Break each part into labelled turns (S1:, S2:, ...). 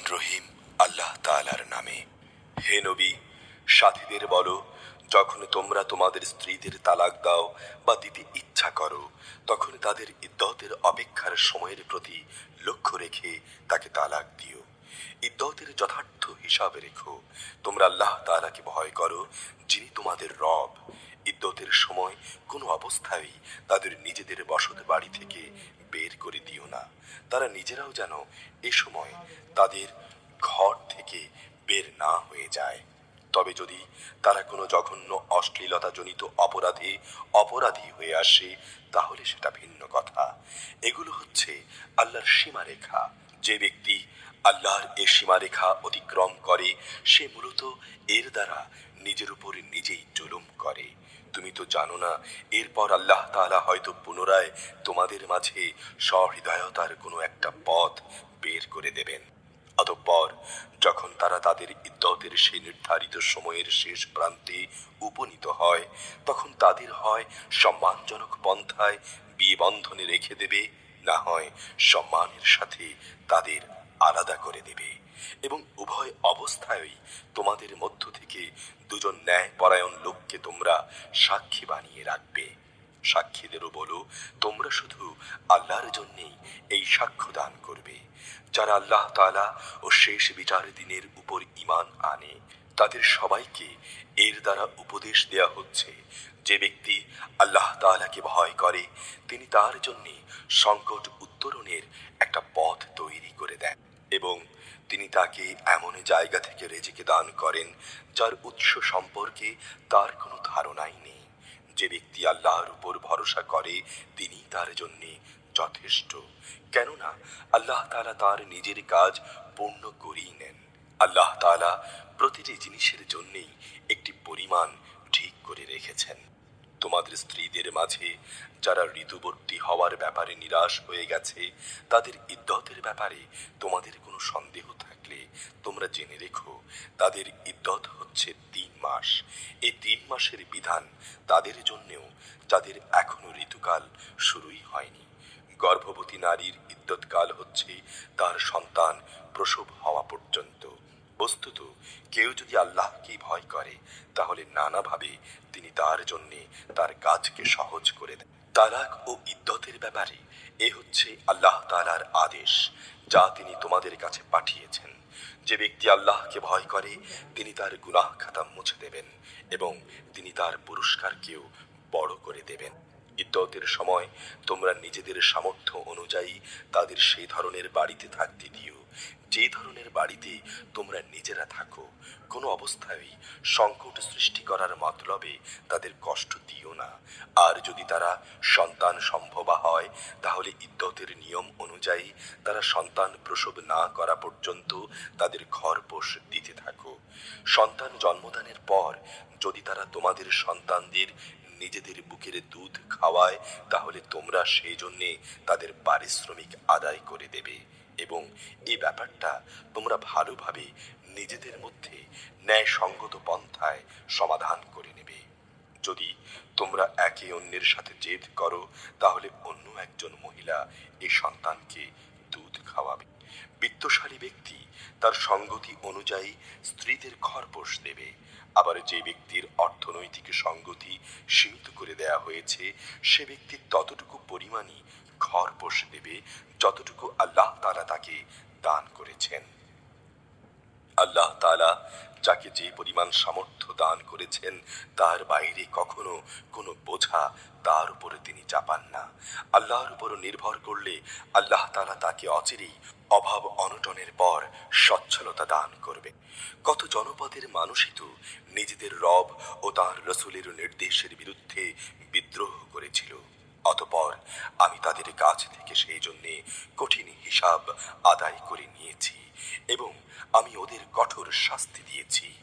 S1: রহমান রহিম আল্লাহ তাআলার নামে। হে নবী, সাথীদের বলো, যখন তোমরা তোমাদের স্ত্রীদের তালাক দাও বা দিতে ইচ্ছা করো, তখন তাদের ইদ্যতের অপেক্ষার সময়ের প্রতি লক্ষ্য রেখে তাকে তালাক দিও। ইদ্যতের যথার্থ হিসাবে রেখো, তোমরা আল্লাহ তাআলাকে ভয় করো যিনি তোমাদের রব। ইদ্যতের সময় কোনো অবস্থায় তাদের নিজেদের বসত বাড়ি থেকে বের করে দিও না। তারা নিজেরাও যেন এ সময় তাদের ঘর থেকে বের না হয়ে যায়। তবে যদি তারা কোনো জঘন্য অশ্লীলতাজনিত অপরাধে অপরাধী হয়ে আসে, তাহলে সেটা ভিন্ন কথা। এগুলো হচ্ছে আল্লাহর সীমারেখা। যে ব্যক্তি আল্লাহর এ সীমারেখা অতিক্রম করে, সে মূলত এর দ্বারা নিজের উপর নিজেই জুলুম করে। তুমি তো জানো না, এরপর আল্লাহ তাআলা হয়তো পুনরায় তোমাদের মাঝে সহৃদয়তার কোনো একটা পথ বের করে দেবেন। অতঃপর যখন তারা তাদের ইদ্যতের সেই নির্ধারিত সময়ের শেষ প্রান্তে উপনীত হয়, তখন তাদের হয় সম্মানজনক পন্থায় বিয়ে বন্ধনে রেখে দেবে, না হয় সম্মানের সাথে তাদের আলাদা করে দেবে। এবং উভয় অবস্থায়ই তোমাদের মধ্য থেকে দুজন ন্যায় পরায়ণ লোককে তোমরা সাক্ষী বানিয়ে রাখবে। সাক্ষীদেরও বলো, তোমরা শুধু আল্লাহর জন্যেই এই সাক্ষ্য দান করবে। যারা আল্লাহ তাআলা ও শেষ বিচার দিনের উপর ঈমান আনে, তাদের সবাইকে এর দ্বারা উপদেশ দেয়া হচ্ছে, যে ব্যক্তি আল্লাহ তাআলাকে ভয় করে, তিনি তার জন্য সংকট উত্তরণের একটা পথ তৈরি করে দেন। এবং তিনি তাকে এমন জায়গা থেকে রেজেকে দান করেন, যার উৎস সম্পর্কে তার কোনো ধারণাই নেই। যে ব্যক্তি আল্লাহর উপর ভরসা করে, তিনি তার জন্য যথেষ্ট। কেননা আল্লাহ তালা তার নিজের কাজ পূর্ণ করেই নেন। আল্লাহ তাআলা প্রতিটি জিনিসের জন্যেই একটি পরিমাণ ঠিক করে রেখেছেন। তোমাদের স্ত্রীদের মাঝে যারা ঋতুবর্তী হওয়ার ব্যাপারে নিরাশ হয়ে গেছে, তাদের ইদ্যতের ব্যাপারে তোমাদের কোনো সন্দেহ থাকলে তোমরা জেনে রেখো। তাদের ইদ্যত হচ্ছে তিন মাস। এই তিন মাসের বিধান তাদের জন্যেও যাদের এখনও ঋতুকাল শুরুই হয়নি। গর্ভবতী নারীর ইদ্যৎকাল হচ্ছে তার সন্তান প্রসব হওয়া পর্যন্ত। বস্তুত কেউ যদি আল্লাহকে ভয় করে, তাহলে নানাভাবে তিনি তার জন্যে তার কাজকে সহজ করে দেন। তালাক ও ইদ্যতের ব্যাপারে এ হচ্ছে আল্লাহ তাআলার আদেশ, যা তিনি তোমাদের কাছে পাঠিয়েছেন। যে ব্যক্তি আল্লাহকে ভয় করে, তিনি তার গুনাহ খাতা মুছে দেবেন এবং তিনি তার পুরস্কারকেও বড় করে দেবেন। ইদ্যতের সময় তোমরা নিজেদের সামর্থ্য অনুযায়ী তাদের সেই ধরনের বাড়িতে থাকতে দিও। যে ধরনের বাড়িতে তোমরা নিজেরা থাকো, কোনো অবস্থায় সংকট সৃষ্টি করার মতলবে তাদের কষ্ট দিও না। আর যদি তারা সন্তান সম্ভবা হয়, তাহলে ইদ্যতের নিয়ম অনুযায়ী তারা সন্তান প্রসব না করা পর্যন্ত তাদের খরপোষ দিতে থাকো। সন্তান জন্মদানের পর যদি তারা তোমাদের সন্তানদের নিজেদের বুকের দুধ খাওয়ায়, তাহলে তোমরা সেই জন্যে তাদের পারিশ্রমিক আদায় করে দেবে। এবং এই ব্যাপারটা তোমরা ভালোভাবে নিজেদের মধ্যে ন্যায়সঙ্গত পন্থায় সমাধান করে নেবে। যদি তোমরা একে অন্যের সাথে জেদ করো, তাহলে অন্য একজন মহিলা এই সন্তানকে দুধ খাওয়াবে। বিত্তশালী ব্যক্তি তার সঙ্গতি অনুযায়ী স্ত্রীদের খরপোশ দেবে আবার যে ব্যক্তির অর্থনৈতিক সঙ্গতি সীমিত করে দেয়া হয়েছে, সে ব্যক্তি ততটুকু পরিমাণই খরপোশ দেবে যতটুকু আল্লাহ তাআলা তাকে দান করেছেন। আল্লাহ তালা যাকে যে পরিমাণ সামর্থ্য দান করেছেন, তার বাইরে কখনো কোনো বোঝা তার উপরে তিনি চাপান না। আল্লাহর উপর নির্ভর করলে আল্লাহ তালা তাকে অচিরেই অভাব অনটনের পর সচ্ছলতা দান করবে। কত জনপদের মানুষই তো নিজেদের রব ও তার রসুলের নির্দেশের বিরুদ্ধে বিদ্রোহ করেছিল। অতপর আমি তাদের কাছ থেকে সেই জন্যে কঠিন হিসাব আদায় করে নিয়েছি এবং আমি ওদের কঠোর শাস্তি দিয়েছি।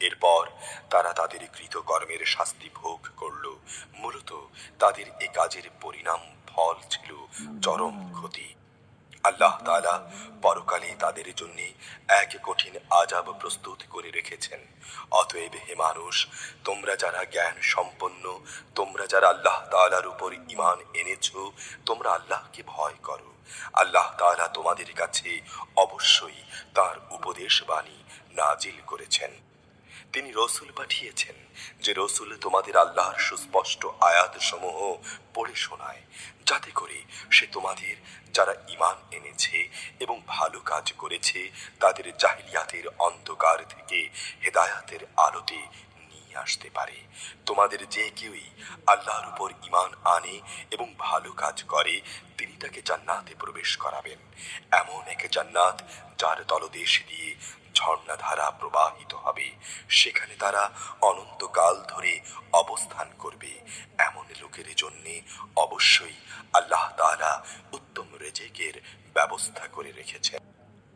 S1: এরপর তারা তাদের কৃতকর্মের শাস্তি ভোগ করল। মূলত তাদের এ কাজের পরিণাম ফল ছিল চরম ক্ষতি। আল্লাহ তাআলা পরকালে তাদের জন্য এক কঠিন আজাব প্রস্তুত করে রেখেছেন। অতএব হে মানুষ, তোমরা যারা জ্ঞান সম্পন্ন, তোমরা যারা আল্লাহ তাআলার উপর ঈমান এনেছ, তোমরা আল্লাহকে ভয় করো। আল্লাহ তাআলা তোমাদের কাছে অবশ্যই তার উপদেশ বাণী নাজিল করেছেন। তিনি রসুল পাঠিয়েছেন যে রসুল তোমাদের আল্লাহর সুস্পষ্ট আয়াত সমূহ পড়ে শোনায়। যাতে করে সে তোমাদের যারা ঈমান এনেছে এবং ভালো কাজ করেছে, তাদের জাহিলিয়াতের অন্ধকার থেকে হেদায়াতের আলোতে নিয়ে আসতে পারে। তোমাদের যে কেউই আল্লাহর উপর ঈমান আনে এবং ভালো কাজ করে, তিনি তাকে জান্নাতে প্রবেশ করাবেন। এমন এক জান্নাত যার তলদেশ দিয়ে ঝর্ণাধারা প্রবাহিত হবে। সেখানে তারা অনন্তকাল ধরে অবস্থান করবে। এমন লোকের জন্য অবশ্যই আল্লাহ তাআলা উত্তম রেজেকের ব্যবস্থা করে রেখেছেন।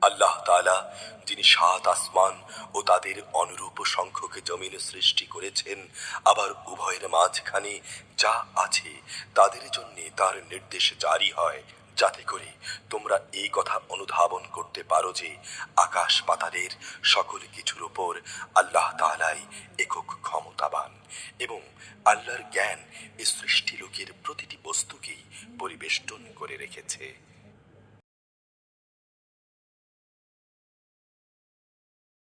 S1: আল্লাহ তাআলা যিনি সাত আসমান ও তাদের অনুরূপ সংখ্যক জমিন সৃষ্টি করেছেন, আবার উভয়ের মাঝখানে যা আছে তাদের জন্য তার নির্দেশ জারি হয়। যাতে করে তোমরা এই কথা অনুধাবন করতে পারো যে আকাশ পাতালের সকল কিছুর উপর আল্লাহ তালাই একক ক্ষমতাবান এবং আল্লাহর জ্ঞান এই সৃষ্টি লোকের প্রতিটি বস্তুকেই পরিবেষ্টন করে রেখেছে।